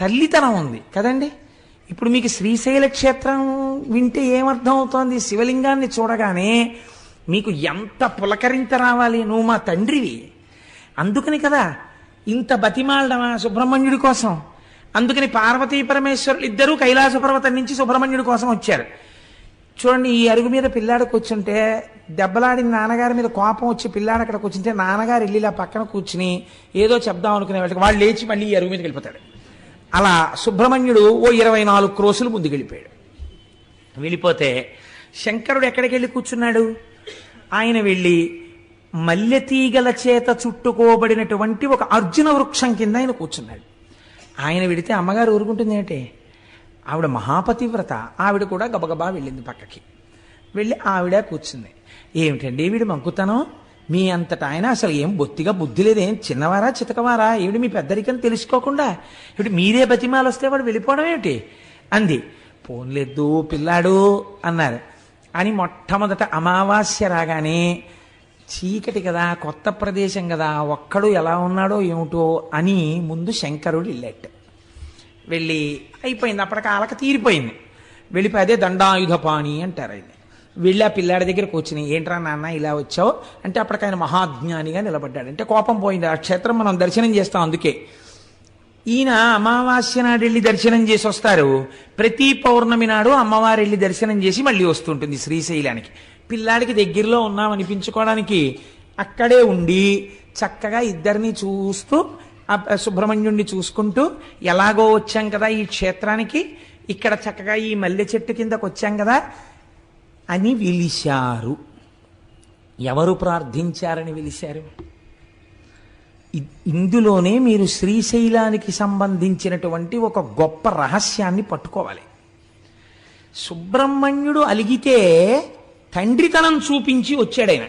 తల్లితనం ఉంది. కదండి? ఇప్పుడు మీకు శ్రీశైల క్షేత్రం వింటే ఏమర్థం అవుతోంది శివలింగాన్ని చూడగానే మీకు ఎంత పులకరింత రావాలి? నువ్వు మా తండ్రివి. అందుకని కదా ఇంత బతిమాలడమా సుబ్రహ్మణ్యుడి కోసం. అందుకని పార్వతీ పరమేశ్వరులు ఇద్దరూ కైలాస పర్వతం నుంచి సుబ్రహ్మణ్యుడి కోసం వచ్చారు. చూడండి ఈ అరుగు మీద పిల్లాడు కూర్చుంటే దెబ్బలాడిన నాన్నగారి మీద కోపం వచ్చి పిల్లాడు అక్కడ కూర్చుంటే నాన్నగారు వెళ్ళి ఇలా పక్కన కూర్చుని ఏదో చెప్దాం అనుకునే వాళ్ళకి వాళ్ళు లేచి మళ్ళీ ఈ అరుగు మీదకి వెళ్ళిపోతాడు. అలా సుబ్రహ్మణ్యుడు ఓ ఇరవై నాలుగు క్రోసులు ముందుకెళ్ళిపోయాడు. వెళ్ళిపోతే శంకరుడు ఎక్కడికి వెళ్ళి కూర్చున్నాడు? ఆయన వెళ్ళి మల్లెతీగల చేత చుట్టుకోబడినటువంటి ఒక అర్జున వృక్షం కింద ఆయన కూర్చున్నాడు. ఆయన వెడితే అమ్మగారు ఊరుకుంటుంది ఏంటి? ఆవిడ మహాపతివ్రత. ఆవిడ కూడా గబగబా వెళ్ళింది పక్కకి. వెళ్ళి ఆవిడ కూర్చుంది. ఏమిటండి వీడు మంకుతనం? మీ అంతటా ఆయన అసలు ఏం బొత్తిగా బుద్ధి లేదేం? చిన్నవారా చితకవారా? ఏమిటి మీ పెద్దరికని తెలుసుకోకుండా? ఏమిటి మీరే బతిమాలు వస్తే వాడు వెళ్ళిపోవడం ఏమిటి? అంది. పోన్లేదు పిల్లాడు అన్నారు. అని మొట్టమొదట అమావాస్య రాగానే చీకటి కదా కొత్త ప్రదేశం కదా ఒక్కడు ఎలా ఉన్నాడో ఏమిటో అని ముందు శంకరుడు వెళ్ళాడు. వెళ్ళి అయిపోయింది. అప్పటికి ఆలక తీరిపోయింది. వెళ్ళిపోయి అదే దండాయుధ పాణి అంటారు ఆయన వెళ్ళి ఆ పిల్లాడి దగ్గర కూర్చుని ఏంట్రా నాన్న ఇలా వచ్చావు? అంటే అప్పటికి ఆయన మహాజ్ఞానిగా నిలబడ్డాడు. అంటే కోపం పోయింది. ఆ క్షేత్రం మనం దర్శనం చేస్తాం అందుకే. ఈయన అమావాస్య నాడు వెళ్ళి దర్శనం చేసి వస్తారు. ప్రతి పౌర్ణమి నాడు అమ్మవారు వెళ్ళి దర్శనం చేసి మళ్ళీ వస్తుంటుంది శ్రీశైలానికి. పిల్లాడికి దగ్గరలో ఉన్నాం అనిపించుకోవడానికి అక్కడే ఉండి చక్కగా ఇద్దరిని చూస్తూ ఆ సుబ్రహ్మణ్యుణ్ణి చూసుకుంటూ ఎలాగో వచ్చాం కదా ఈ క్షేత్రానికి. ఇక్కడ చక్కగా ఈ మల్లె చెట్టు కిందకు వచ్చాం కదా. అని విలిశారు. ఎవరు ప్రార్థించారని విలిశారు? ఇందులోనే మీరు శ్రీశైలానికి సంబంధించినటువంటి ఒక గొప్ప రహస్యాన్ని పట్టుకోవాలి. సుబ్రహ్మణ్యుడు అలిగితే తండ్రితనం చూపించి వచ్చాడైన.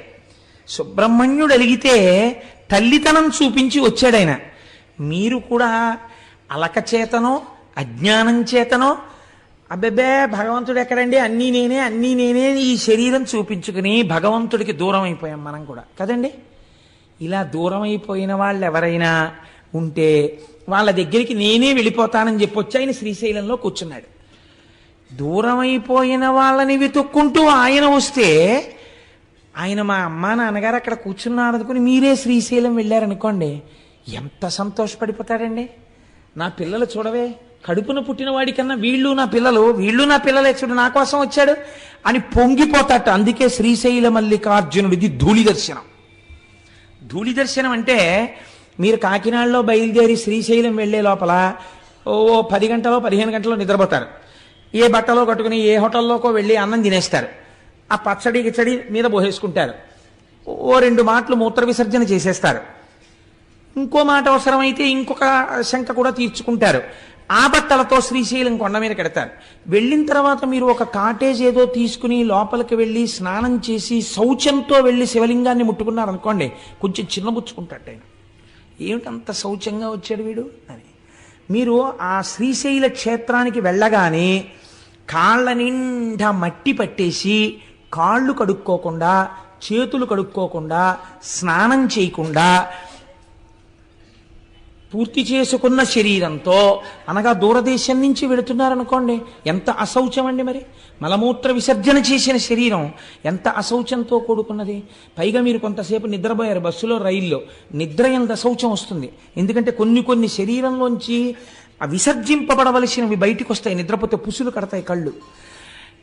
సుబ్రహ్మణ్యుడు అలిగితే తల్లితనం చూపించి వచ్చాడైన. మీరు కూడా అలక చేతనో అజ్ఞానం చేతనో అబ్బెబ్బే భగవంతుడు ఎక్కడండి? అన్నీ నేనే అన్నీ నేనే ఈ శరీరం చూపించుకుని భగవంతుడికి దూరం అయిపోయాం మనం కూడా. కదండి? ఇలా దూరం అయిపోయిన వాళ్ళు ఎవరైనా ఉంటే వాళ్ళ దగ్గరికి నేనే వెళ్ళిపోతానని చెప్పొచ్చి ఆయన శ్రీశైలంలో కూర్చున్నాడు. దూరం అయిపోయిన వాళ్ళని వెతుక్కుంటూ ఆయన వస్తే ఆయన మా అమ్మ నాన్నగారు అక్కడ కూర్చున్నారు అనుకుని మీరే శ్రీశైలం వెళ్ళారనుకోండి ఎంత సంతోషపడిపోతాడండి నా పిల్లలు చూడవే. కడుపున పుట్టిన వాడికన్నా వీళ్ళు నా పిల్లలు వీళ్ళు నా పిల్లలే చూడు నా కోసం వచ్చాడు అని పొంగిపోతాట. అందుకే శ్రీశైల మల్లికార్జునుడిది ధూళి దర్శనం ధూళి దర్శనం అంటే మీరు కాకినాడలో బయలుదేరి శ్రీశైలం వెళ్ళే లోపల ఓ పది గంటలో పదిహేను గంటలో నిద్రపోతారు. ఏ బట్టలో కట్టుకుని ఏ హోటల్లోకో వెళ్ళి అన్నం తినేస్తారు. ఆ పచ్చడి గిచ్చడి మీద పోసేసుకుంటారు ఓ రెండు మాటలు మూత్ర విసర్జన చేసేస్తారు. ఇంకో మాట అవసరమైతే ఇంకొక శంక కూడా తీర్చుకుంటారు. ఆ బట్టలతో శ్రీశైలం కొండ మీద కడతారు. వెళ్ళిన తర్వాత మీరు ఒక కాటేజ్ ఏదో తీసుకుని లోపలికి వెళ్ళి స్నానం చేసి శౌచంతో వెళ్ళి శివలింగాన్ని ముట్టుకున్నారు అనుకోండి కొంచెం చిన్నబుచ్చుకుంటాడు ఆయన. ఏమిటంత శౌచంగా వచ్చాడు వీడు? అని. మీరు ఆ శ్రీశైల క్షేత్రానికి వెళ్ళగానే కాళ్ళ నిండా మట్టి పట్టేసి కాళ్ళు కడుక్కోకుండా చేతులు కడుక్కోకుండా స్నానం చేయకుండా పూర్తి చేసుకున్న శరీరంతో అనగా దూరదేశం నుంచి వెళుతున్నారనుకోండి ఎంత అశౌచం అండి మరి? మలమూత్ర విసర్జన చేసిన శరీరం ఎంత అశౌచంతో కూడుకున్నది? పైగా మీరు కొంతసేపు నిద్రపోయారు బస్సులో రైల్లో. నిద్ర ఎంత అశౌచం వస్తుంది? ఎందుకంటే కొన్ని కొన్ని శరీరంలోంచి విసర్జింపబడవలసినవి బయటికి వస్తాయి నిద్రపోతే పుసులు కడతాయి కళ్ళు.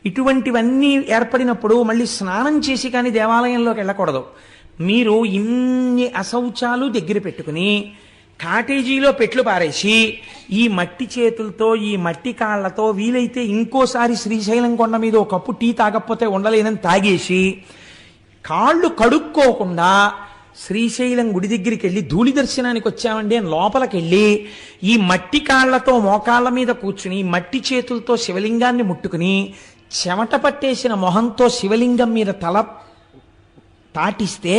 ఇటువంటివన్నీ ఏర్పడినప్పుడు మళ్ళీ స్నానం చేసి కానీ దేవాలయంలోకి వెళ్ళకూడదు. మీరు ఇన్ని అశౌచాలు దగ్గర పెట్టుకుని కాటేజీలో పెట్లు పారేసి ఈ మట్టి చేతులతో ఈ మట్టి కాళ్ళతో వీలైతే ఇంకోసారి శ్రీశైలం కొండ మీద ఒక కప్పు టీ తాగకపోతే ఉండలేనని తాగేసి కాళ్ళు కడుక్కోకుండా శ్రీశైలం గుడి దగ్గరికి వెళ్ళి ధూళి దర్శనానికి వచ్చామండి అని లోపలికి వెళ్ళి ఈ మట్టి కాళ్ళతో మోకాళ్ళ మీద కూర్చుని మట్టి చేతులతో శివలింగాన్ని ముట్టుకుని చెమట పట్టేసిన మొహంతో శివలింగం మీద తల తాటిస్తే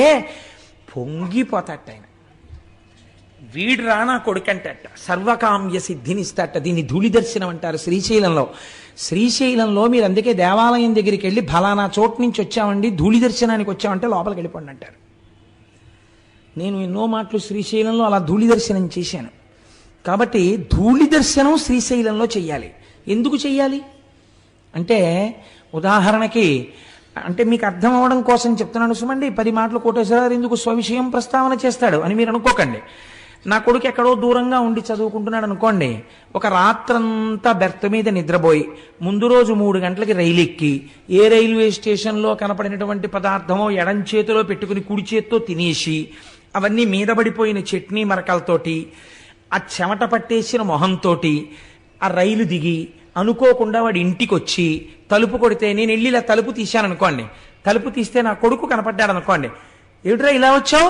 పొంగిపోతాట ఆయన వీడు రానా కొడుకంటట సర్వకామ్య సిద్ధినిస్తాట దీన్ని ధూళి దర్శనం అంటారు శ్రీశైలంలో. శ్రీశైలంలో మీరు అందుకే దేవాలయం దగ్గరికి వెళ్ళి ఫలానా చోటు నుంచి వచ్చామండి ధూళి దర్శనానికి వచ్చామంటే లోపలికి వెళ్ళిపోండి అంటారు. నేను ఎన్నో మాటలు శ్రీశైలంలో అలా ధూళి దర్శనం చేశాను. కాబట్టి ధూళి దర్శనం శ్రీశైలంలో చెయ్యాలి. ఎందుకు చెయ్యాలి? అంటే ఉదాహరణకి అంటే మీకు అర్థం అవడం కోసం చెప్తున్నాను. సుమండి పది మాటలు కోటేశ్వరరావు ఎందుకు స్వవిషయం ప్రస్తావన చేస్తాడు అని మీరు అనుకోకండి. నా కొడుకు ఎక్కడో దూరంగా ఉండి చదువుకుంటున్నాడు అనుకోండి ఒక రాత్రంతా బెర్త్ మీద నిద్రపోయి ముందు రోజు మూడు గంటలకి రైలు ఎక్కి ఏ రైల్వే స్టేషన్లో కనపడినటువంటి పదార్థమో ఎడం చేతిలో పెట్టుకుని కుడి చేత్తో తినేసి అవన్నీ మీద పడిపోయిన చట్నీ మరకలతోటి ఆ చెమట పట్టేసిన మొహంతోటి ఆ రైలు దిగి అనుకోకుండా వాడి ఇంటికి వచ్చి తలుపు కొడితే నేను వెళ్ళి ఇలా తలుపు తీశాను అనుకోండి తలుపు తీస్తే నా కొడుకు కనపడ్డాడు అనుకోండి ఏమిట్రా ఇలా వచ్చావు?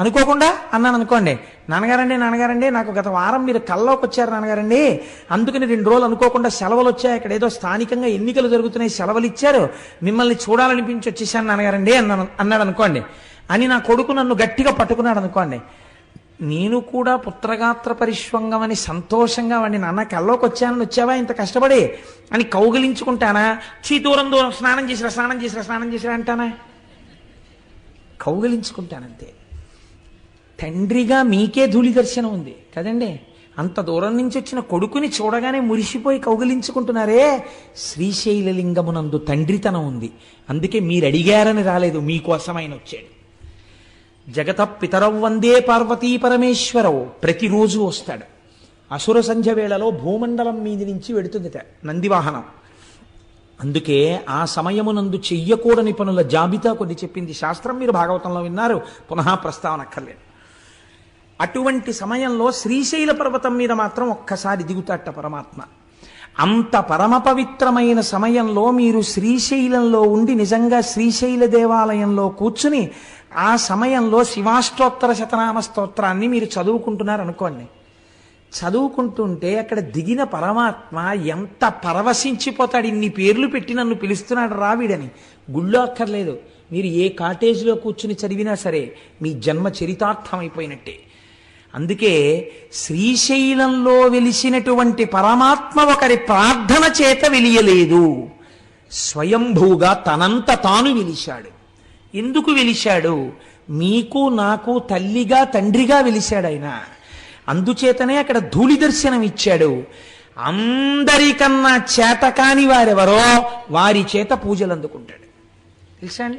అనుకోకుండా? అన్నాను అనుకోండి. నాన్నగారండి నాన్నగారండి నాకు గత వారం మీరు కల్లోకి వచ్చారు నాన్నగారండి. అందుకని రెండు రోజులు అనుకోకుండా సెలవులు వచ్చాయి. ఇక్కడ ఏదో స్థానికంగా ఎన్నికలు జరుగుతున్నాయి సెలవులు ఇచ్చారు. మిమ్మల్ని చూడాలనిపించి వచ్చేసాను నాన్నగారండి అన్నాను అన్నాడు అనుకోండి. అని నా కొడుకు నన్ను గట్టిగా పట్టుకున్నాడు అనుకోండి. నేను కూడా పుత్రగాత్ర పరిష్వంగం అని సంతోషంగా వాడిని నాన్న కల్లోకి వచ్చానని వచ్చావా? ఇంత కష్టపడి అని కౌగిలించుకుంటానా? చీ దూరం దూరం స్నానం చేసిరా స్నానం చేసిరా స్నానం చేసిరా అంటానా? కౌగిలించుకుంటానంతే. తండ్రిగా మీకే ధూళి దర్శనం ఉంది. కదండి? అంత దూరం నుంచి వచ్చిన కొడుకుని చూడగానే మురిసిపోయి కౌగిలించుకుంటున్నారే. శ్రీశైలలింగమునందు తండ్రితనం ఉంది. అందుకే మీరు అడిగారని రాలేదు. మీకోసమైన వచ్చాడు. జగత పితరవ్ వందే పార్వతీ పరమేశ్వరవు ప్రతిరోజు వస్తాడు. అసుర సంధ్య వేళలో భూమండలం మీది నుంచి వెడుతుందిట నందివాహనం. అందుకే ఆ సమయమునందు చెయ్యకూడని పనుల జాబితా కొన్ని చెప్పింది. శాస్త్రం మీరు భాగవతంలో విన్నారు. పునః ప్రస్తావన అక్కర్లేదు అటువంటి సమయంలో శ్రీశైల పర్వతం మీద మాత్రం ఒక్కసారి దిగుతాట పరమాత్మ. అంత పరమ పవిత్రమైన సమయంలో మీరు శ్రీశైలంలో ఉండి నిజంగా శ్రీశైల దేవాలయంలో కూర్చుని ఆ సమయంలో శివాష్టోత్తర శతనామ స్తోత్రాన్ని మీరు చదువుకుంటున్నారు అనుకోండి చదువుకుంటుంటే అక్కడ దిగిన పరమాత్మ ఎంత పరవశించిపోతాడు ఇన్ని పేర్లు పెట్టి నన్ను పిలుస్తున్నాడు రావిడని గుళ్ళో అక్కర్లేదు. మీరు ఏ కాటేజ్లో కూర్చుని చదివినా సరే మీ జన్మ చరితార్థమైపోయినట్టే. అందుకే శ్రీశైలంలో వెలిసినటువంటి పరమాత్మ ఒకరి ప్రార్థన చేత వెలియలేదు. స్వయంభూగా తనంత తాను వెలిశాడు. ఎందుకు వెలిశాడు? మీకు నాకు తల్లిగా తండ్రిగా వెలిశాడు ఆయన. అందుచేతనే అక్కడ ధూళి దర్శనం ఇచ్చాడు. అందరికన్నా చేతకాని వారెవరో? వారి చేత పూజలు అందుకుంటాడు తెలుసా అండి?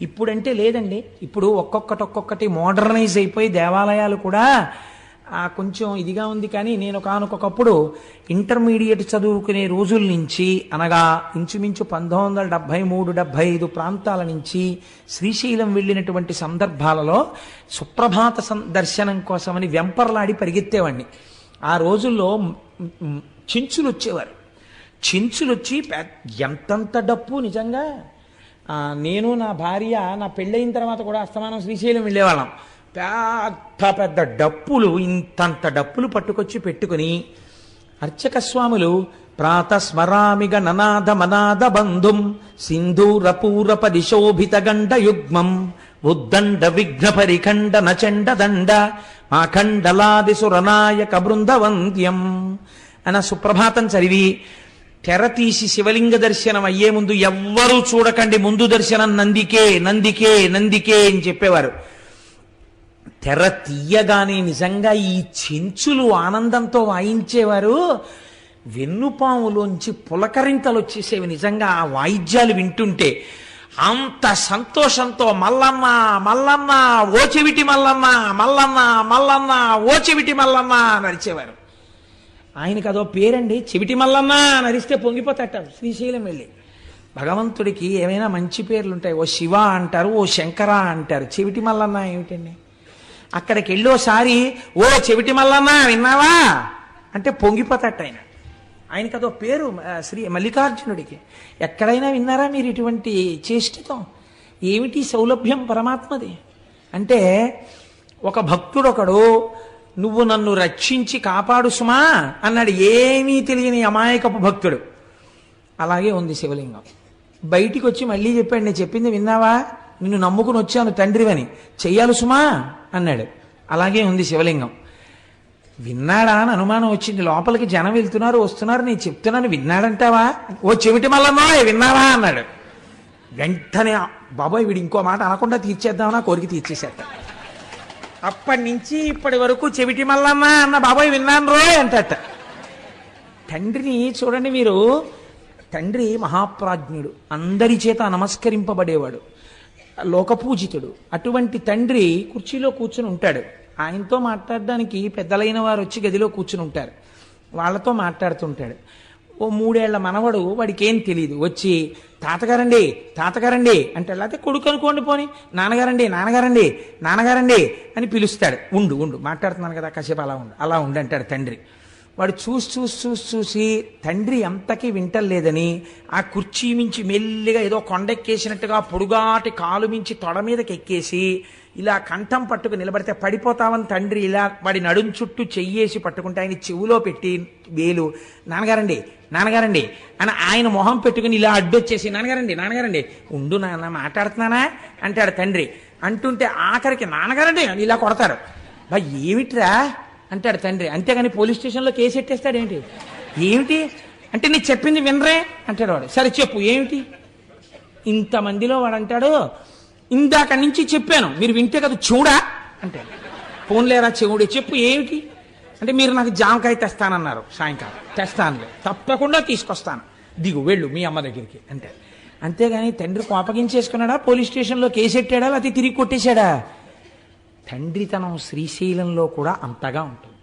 ఇప్పుడంటే లేదండి. ఇప్పుడు ఒక్కొక్కటి ఒక్కొక్కటి మోడర్నైజ్ అయిపోయి దేవాలయాలు కూడా ఆ, కొంచెం ఇదిగా ఉంది కానీ నేను కానుకొకప్పుడు ఇంటర్మీడియట్ చదువుకునే రోజుల నుంచి అనగా ఇంచుమించు పంతొమ్మిది వందల డెబ్బై మూడు డెబ్బై ఐదు ప్రాంతాల నుంచి శ్రీశైలం వెళ్ళినటువంటి సందర్భాలలో సుప్రభాత దర్శనం కోసమని వెంపర్లాడి పరిగెత్తేవాడిని. ఆ రోజుల్లో చించులు వచ్చేవారు చించులు వచ్చి ఎంతంత డప్పు నిజంగా? నేను నా భార్య నా పెళ్ళయిన తర్వాత కూడా అస్తమానం శ్రీశైలం వెళ్ళేవాళ్ళం. పెద్ద పెద్ద డప్పులు ఇంతంత డప్పులు పట్టుకొచ్చి పెట్టుకుని అర్చక స్వాములు ప్రాతస్మరామిగ ననాద మనాద బంధుం సింధూరపూర పరిశోభిత గండ యుగ్మం ఉద్దండ విఘ్న పరిఖండ నచండ దండ మాఖండలాది సురనాయక బృందవంద్యం. అన సుప్రభాతం చదివి తెర తీసి శివలింగ దర్శనం అయ్యే ముందు ఎవ్వరూ చూడకండి. ముందు దర్శనం నందికే నందికే నందికే అని చెప్పేవారు. తెర తీయగానే నిజంగా ఈ చెంచులు ఆనందంతో వాయించేవారు. వెన్నుపాములోంచి పులకరింతలు వచ్చేసేవి నిజంగా ఆ వాయిద్యాలు వింటుంటే అంత సంతోషంతో మల్లమ్మ మల్లమ్మ ఓచెవిటి మల్లమ్మ మల్లమ్మ మల్లమ్మ ఓచెవిటి మల్లమ్మ నడిచేవారు ఆయనకు అదో పేరండి చెవిటి మల్లన్న నరిస్తే పొంగిపోతాట శ్రీశైలం వెళ్ళి. భగవంతుడికి ఏమైనా మంచి పేర్లు ఉంటాయి ఓ శివ అంటారు ఓ శంకర అంటారు. చెవిటి మల్లన్న ఏమిటండి? అక్కడికి వెళ్ళి ఓసారి ఓ చెవిటి మల్లన్న విన్నావా? అంటే పొంగిపోతాట ఆయన. ఆయనకి అదో పేరు శ్రీ మల్లికార్జునుడికి. ఎక్కడైనా విన్నారా మీరు ఇటువంటి చేష్టితం? ఏమిటి సౌలభ్యం పరమాత్మది? అంటే ఒక భక్తుడు ఒకడు నువ్వు నన్ను రక్షించి కాపాడు సుమా అన్నాడు. ఏమీ తెలియని అమాయకపు భక్తుడు. అలాగే ఉంది శివలింగం. బయటికి వచ్చి మళ్ళీ చెప్పాడు నేను చెప్పింది విన్నావా? నిన్ను నమ్ముకుని వచ్చాను తండ్రివని. చెయ్యాలి సుమా అన్నాడు. అలాగే ఉంది శివలింగం. విన్నాడా అని అనుమానం వచ్చింది. లోపలికి జనం వెళ్తున్నారు వస్తున్నారు నేను చెప్తున్నాను విన్నాడంటావా? ఓ చెవిటి మల్లమ్మా విన్నావా అన్నాడు. వెంటనే బాబాయ్ వీడు ఇంకో మాట అనకుండా తీర్చేద్దామన్నా కోరిక తీర్చేసేస్తాడు అప్పటి నుంచి ఇప్పటి వరకు చెవిటి మల్లమ్మ అన్న బాబాయ్ విన్నాను రో అంటట. తండ్రిని చూడండి మీరు. తండ్రి మహాప్రాజ్ఞుడు. అందరి చేత నమస్కరింపబడేవాడు. లోకపూజితుడు. అటువంటి తండ్రి కుర్చీలో కూర్చుని ఉంటాడు. ఆయనతో మాట్లాడడానికి పెద్దలైన వారు వచ్చి గదిలో కూర్చుని ఉంటారు. వాళ్ళతో మాట్లాడుతుంటాడు. ఓ మూడేళ్ళ మనవడు వాడికి ఏం తెలియదు వచ్చి తాతగారండి తాతగారండి అంటే లేకపోతే కొడుకు అనుకోండి పోని. నాన్నగారండి నాన్నగారండి నాన్నగారండి అని పిలుస్తాడు. ఉండు ఉండు మాట్లాడుతున్నాను కదా కాసేపు అలా ఉండు అలా ఉండు అంటాడు తండ్రి. వాడు చూసి చూసి చూసి చూసి తండ్రి ఎంతకీ వింటలేదని ఆ కుర్చీ మించి మెల్లిగా ఏదో కొండెక్కేసినట్టుగా పొడుగాటి కాలు మించి తొడ మీదకి ఎక్కేసి ఇలా కంఠం పట్టుకు నిలబడితే పడిపోతామని తండ్రి ఇలా వాడి నడుం చుట్టూ చెయ్యేసి పట్టుకుంటే ఆయన చెవులో పెట్టి వేలు నాన్నగారండి నాన్నగారండి అని ఆయన మొహం పెట్టుకుని ఇలా అడ్డొచ్చేసి నాన్నగారండి నాన్నగారండి ఉండు నాన్న మాట్లాడుతున్నానా? అంటాడు తండ్రి. అంటుంటే ఆఖరికి నాన్నగారండి అని ఇలా కొడతారు. బా ఏమిట్రా? అంటాడు తండ్రి. అంతేగాని పోలీస్ స్టేషన్లో కేసు ఎట్టేస్తాడు ఏంటి ఏమిటి? అంటే నీ చెప్పింది వినరే? అంటాడు వాడు. సరే చెప్పు ఏమిటి? ఇంతమందిలో వాడు అంటాడు ఇందాక నుంచి చెప్పాను మీరు వింటే కదా చూడా? అంటే పోన్లేరా చెవుడే చెప్పు ఏమిటి? అంటే మీరు నాకు జామకాయ తెస్తానన్నారు సాయంకాలం. తెస్తానులే తప్పకుండా తీసుకొస్తాను. దిగు వెళ్ళు మీ అమ్మ దగ్గరికి అంటే. అంతేగాని తండ్రి కోపగించేసుకున్నాడా పోలీస్ స్టేషన్లో కేసు ఎట్టాడా లేకపోతే తిరిగి కొట్టేశాడా? తండ్రితనం శ్రీశైలంలో కూడా అంతగా ఉంటుంది.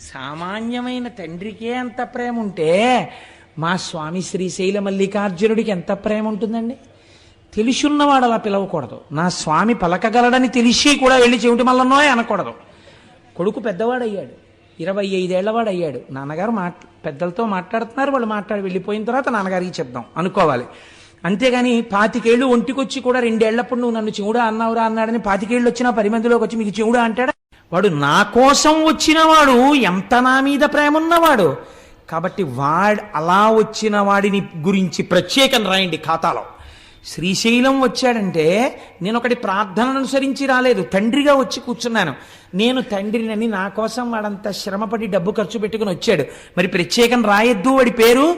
సామాన్యమైన తండ్రికే అంత ప్రేమ ఉంటే మా స్వామి శ్రీశైల మల్లికార్జునుడికి ఎంత ప్రేమ ఉంటుందండి తెలుసున్నవాడు అలా పిలవకూడదు. నా స్వామి పలకగలడని తెలిసి కూడా వెళ్ళి చెవిటి మల్లన్నోయ్ అనకూడదు. కొడుకు పెద్దవాడయ్యాడు. ఇరవై ఐదేళ్ళవాడు అయ్యాడు నాన్నగారు మాట్ పెద్దలతో మాట్లాడుతున్నారు. వాళ్ళు మాట్లాడి వెళ్ళిపోయిన తర్వాత నాన్నగారికి చెప్దాం. అనుకోవాలి. అంతేగాని పాతికేళ్ళు ఒంటికొచ్చి కూడా రెండేళ్ళప్పుడు నువ్వు నన్ను చెవుడా అన్నావురా అన్నాడని పాతికేళ్ళు వచ్చినా పది మందిలోకి వచ్చి మీకు చెవుడా అంటాడా? వాడు నా కోసం వచ్చినవాడు ఎంత నా మీద ప్రేమ ఉన్నవాడు కాబట్టి వాడు అలా వచ్చిన వాడిని గురించి ప్రత్యేకం రాయండి ఖాతాలో. శ్రీశైలం వచ్చాడంటే నేను ఒకటి ప్రార్థనను అనుసరించి రాలేదు. తండ్రిగా వచ్చి కూర్చున్నాను. నేను తండ్రినని నా కోసం వాడంత శ్రమపడి డబ్బు ఖర్చు పెట్టుకుని వచ్చాడు. మరి ప్రత్యేకం రాయొద్దు వాడి పేరు?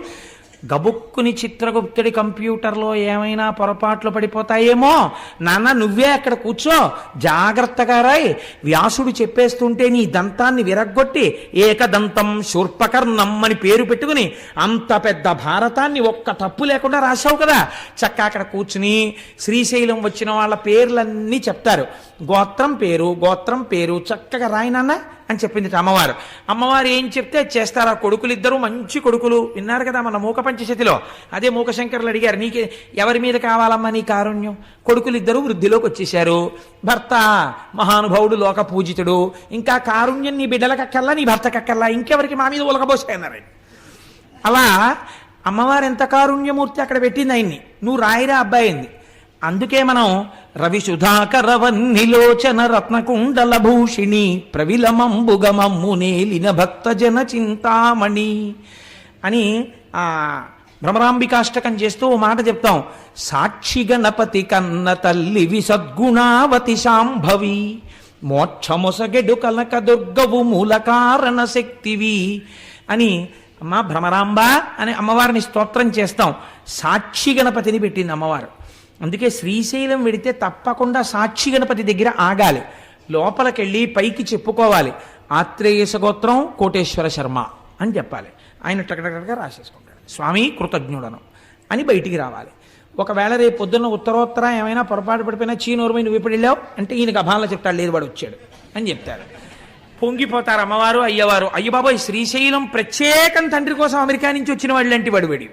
గబుక్కుని చిత్రగుప్తుడి కంప్యూటర్లో ఏమైనా పొరపాట్లు పడిపోతాయేమో? నాన్న నువ్వే అక్కడ కూర్చో. జాగ్రత్తగా రాయి. వ్యాసుడు చెప్పేస్తుంటే నీ దంతాన్ని విరగ్గొట్టి ఏకదంతం శూర్పకర్ణం అని పేరు పెట్టుకుని అంత పెద్ద భారతాన్ని ఒక్క తప్పు లేకుండా రాశావు కదా. చక్క అక్కడ కూర్చుని శ్రీశైలం వచ్చిన వాళ్ళ పేర్లన్నీ చెప్తారు. గోత్రం పేరు గోత్రం పేరు చక్కగా రాయినాన్న అని చెప్పింది అమ్మవారు. అమ్మవారు ఏం చెప్తే చేస్తారా? కొడుకులు ఇద్దరు మంచి కొడుకులు. విన్నారు కదా మన మూక పంచశతిలో. అదే మూకశంకరులు అడిగారు నీకే ఎవరి మీద కావాలమ్మా నీ కారుణ్యం? కొడుకులు ఇద్దరు వృద్ధిలోకి వచ్చేశారు. భర్త మహానుభావుడు లోక పూజితుడు ఇంకా కారుణ్యం నీ బిడ్డలకక్కల్లా నీ భర్తకక్కల్లా ఇంకెవరికి మా మీద ఉలకబోసాయన్నారు అలా అమ్మవారు ఎంత కారుణ్యమూర్తి అక్కడ పెట్టింది ఆయన్ని. నువ్వు రాయిరా అబ్బాయింది అందుకే మనం రవి సుధాకర రత్నకుండల భూషిణి ప్రవిలమంబుగమమ్మునేలిన భక్తజన చింతామణి అని ఆ భ్రమరాంబికాష్టకం చేస్తూ ఓ మాట చెప్తాం. సాక్షి గణపతి కన్న తల్లి విసద్గుణావతి శాంభవి మోక్షమొసగెడు కలక దుర్గవు మూల కారణ శక్తివి అని అమ్మ భ్రమరాంబ అని అమ్మవారిని స్తోత్రం చేస్తాం. సాక్షి గణపతిని పెట్టింది అమ్మవారు. అందుకే శ్రీశైలం వెడితే తప్పకుండా సాక్షి గణపతి దగ్గర ఆగాలి. లోపలికెళ్ళి పైకి చెప్పుకోవాలి. ఆత్రేయస గోత్రం కోటేశ్వర శర్మ అని చెప్పాలి. ఆయన టకటకగా రాసేసుకుంటాడు. స్వామి కృతజ్ఞుడను అని బయటికి రావాలి. ఒకవేళ రేపు పొద్దున్న ఉత్తరోత్తర ఏమైనా పొరపాటు పడిపోయినా చీనూరుమై నువ్వు ఇప్పుడు వెళ్ళావు? అంటే ఈయనకి అభాన్లో చెప్తాడు లేదు వాడు వచ్చాడు అని చెప్తారు పొంగిపోతారు అమ్మవారు అయ్యవారు. అయ్యబాబోయ్ శ్రీశైలం ప్రత్యేకం తండ్రి కోసం అమెరికా నుంచి వచ్చిన వాళ్ళంటి వాడు వీడి.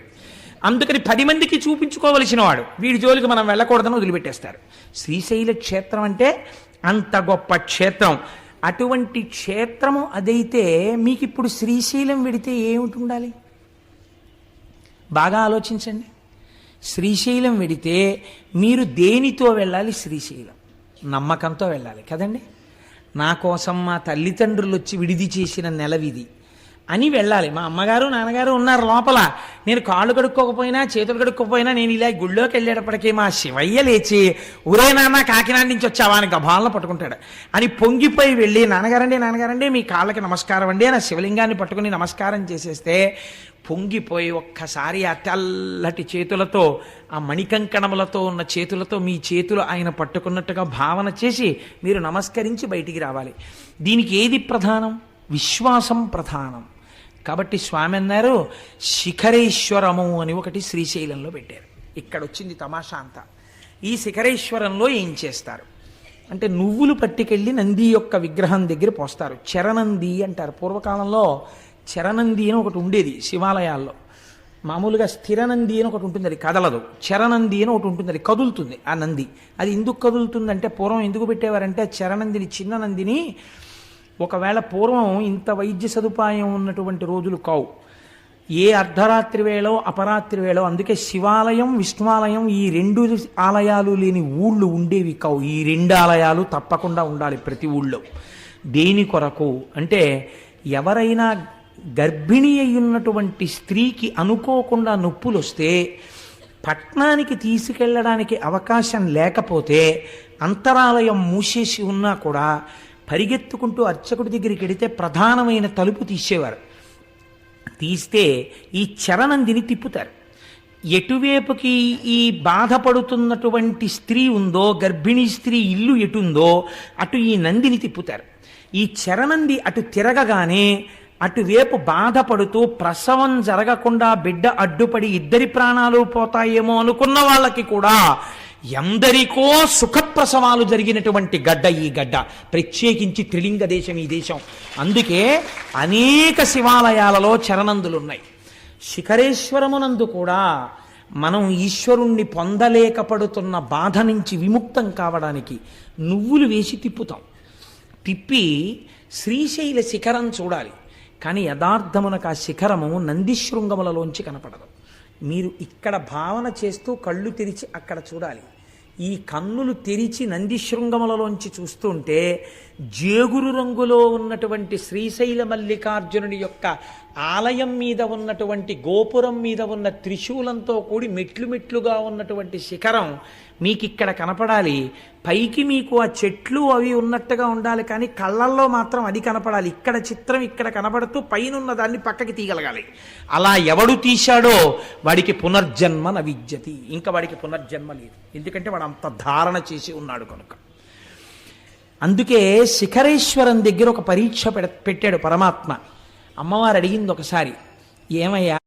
అందుకని పది మందికి చూపించుకోవలసిన వాడు వీడి జోలికి మనం వెళ్ళకూడదని వదిలిపెట్టేస్తారు. శ్రీశైల క్షేత్రం అంటే అంత గొప్ప క్షేత్రం. అటువంటి క్షేత్రము అదైతే మీకు ఇప్పుడు శ్రీశైలం వెడితే ఏమిటి ఉండాలి బాగా ఆలోచించండి. శ్రీశైలం వెడితే మీరు దేనితో వెళ్ళాలి? శ్రీశైలం. నమ్మకంతో వెళ్ళాలి. కదండి? నా కోసం మా తల్లిదండ్రులు వచ్చి విడిది చేసిన నెలవిది. అని వెళ్ళాలి. మా అమ్మగారు నాన్నగారు ఉన్నారు లోపల. నేను కాళ్ళు కడుక్కోకపోయినా చేతులు కడుక్కోకపోయినా నేను ఇలా గుళ్ళోకి వెళ్ళేటప్పటికీ మా శివయ్య లేచి ఉరే నాన్న కాకినాడ నుంచి వచ్చావా? అని గభాలను పట్టుకుంటాడు. అని పొంగిపోయి వెళ్ళి నాన్నగారండి నాన్నగారండి మీ కాళ్ళకి నమస్కారం అండి అని ఆ శివలింగాన్ని పట్టుకుని నమస్కారం చేసేస్తే పొంగిపోయి ఒక్కసారి ఆ తెల్లటి చేతులతో ఆ మణికంకణములతో ఉన్న చేతులతో మీ చేతులు ఆయన పట్టుకున్నట్టుగా భావన చేసి మీరు నమస్కరించి బయటికి రావాలి. దీనికి ఏది ప్రధానం? విశ్వాసం ప్రధానం. కాబట్టి స్వామి అన్నారు శిఖరేశ్వరము అని ఒకటి శ్రీశైలంలో పెట్టారు. ఇక్కడ వచ్చింది తమాషా అంతా. ఈ శిఖరేశ్వరంలో ఏం చేస్తారు? అంటే నువ్వులు పట్టుకెళ్ళి నంది యొక్క విగ్రహం దగ్గర పోస్తారు. చరణంది అంటారు. పూర్వకాలంలో చరణంది అని ఒకటి ఉండేది శివాలయాల్లో. మామూలుగా స్థిరనంది అని ఒకటి ఉంటుంది అది కదలదు. చరణంది అని ఒకటి ఉంటుంది అది కదులుతుంది ఆ నంది. అది ఎందుకు కదులుతుంది అంటే పూర్వం ఎందుకు పెట్టేవారంటే ఆ చరణందిని చిన్న నందిని ఒకవేళ పూర్వం ఇంత వైద్య సదుపాయం ఉన్నటువంటి రోజులు కావు. ఏ అర్ధరాత్రి వేళో అపరాత్రి వేళో అందుకే శివాలయం విష్ణువాలయం ఈ రెండు ఆలయాలు లేని ఊళ్ళు ఉండేవి కావు. ఈ రెండు ఆలయాలు తప్పకుండా ఉండాలి ప్రతి ఊళ్ళో. దేని కొరకు అంటే ఎవరైనా గర్భిణి అయి ఉన్నటువంటి స్త్రీకి అనుకోకుండా నొప్పులు వస్తే పట్నానికి తీసుకెళ్ళడానికి అవకాశం లేకపోతే అంతరాలయం మూసేసి ఉన్నా కూడా పరిగెత్తుకుంటూ అర్చకుడి దగ్గరికి వెడితే ప్రధానమైన తలుపు తీసేవారు. తీస్తే ఈ చరణందిని తిప్పుతారు. ఎటువైపుకి ఈ బాధపడుతున్నటువంటి స్త్రీ ఉందో గర్భిణీ స్త్రీ ఇల్లు ఎటుందో అటు ఈ నందిని తిప్పుతారు. ఈ చరణంది అటు తిరగగానే అటువైపు బాధపడుతూ ప్రసవం జరగకుండా బిడ్డ అడ్డుపడి ఇద్దరి ప్రాణాలు పోతాయేమో అనుకున్న వాళ్ళకి కూడా ఎందరికో సుఖప్రసవాలు జరిగినటువంటి గడ్డ ఈ గడ్డ. ప్రత్యేకించి త్రిలింగ దేశం ఈ దేశం. అందుకే అనేక శివాలయాలలో చరణందులున్నాయి. శిఖరేశ్వరమునందు కూడా మనం ఈశ్వరుణ్ణి పొందలేకపడుతున్న బాధ నుంచి విముక్తం కావడానికి నువ్వులు వేసి తిప్పుతాం. తిప్పి శ్రీశైల శిఖరం చూడాలి. కానీ యథార్థమునకు ఆ శిఖరము నందిశృంగములలోంచి కనపడదు. మీరు ఇక్కడ భావన చేస్తూ కళ్ళు తెరిచి అక్కడ చూడాలి. ఈ కన్నులు తెరిచి నందిశృంగములలోంచి చూస్తుంటే జేగురు రంగులో ఉన్నటువంటి శ్రీశైల మల్లికార్జునుడి యొక్క ఆలయం మీద ఉన్నటువంటి గోపురం మీద ఉన్న త్రిశూలంతో కూడి మెట్లు మెట్లుగా ఉన్నటువంటి శిఖరం మీకు ఇక్కడ కనపడాలి. పైకి మీకు ఆ చెట్లు అవి ఉన్నట్టుగా ఉండాలి కానీ కళ్ళల్లో మాత్రం అది కనపడాలి. ఇక్కడ చిత్రం ఇక్కడ కనపడుతూ పైన ఉన్న దాన్ని పక్కకి తీయగలగాలి. అలా ఎవడు తీశాడో వాడికి పునర్జన్మ నవిద్యతి. విద్యతి ఇంకా వాడికి పునర్జన్మ లేదు. ఎందుకంటే వాడు అంత ధారణ చేసి ఉన్నాడు కనుక. అందుకే శిఖరేశ్వరం దగ్గర ఒక పరీక్ష పెడ- పెట్టాడు పరమాత్మ. అమ్మవారు అడిగింది ఒకసారి ఏమయ్యా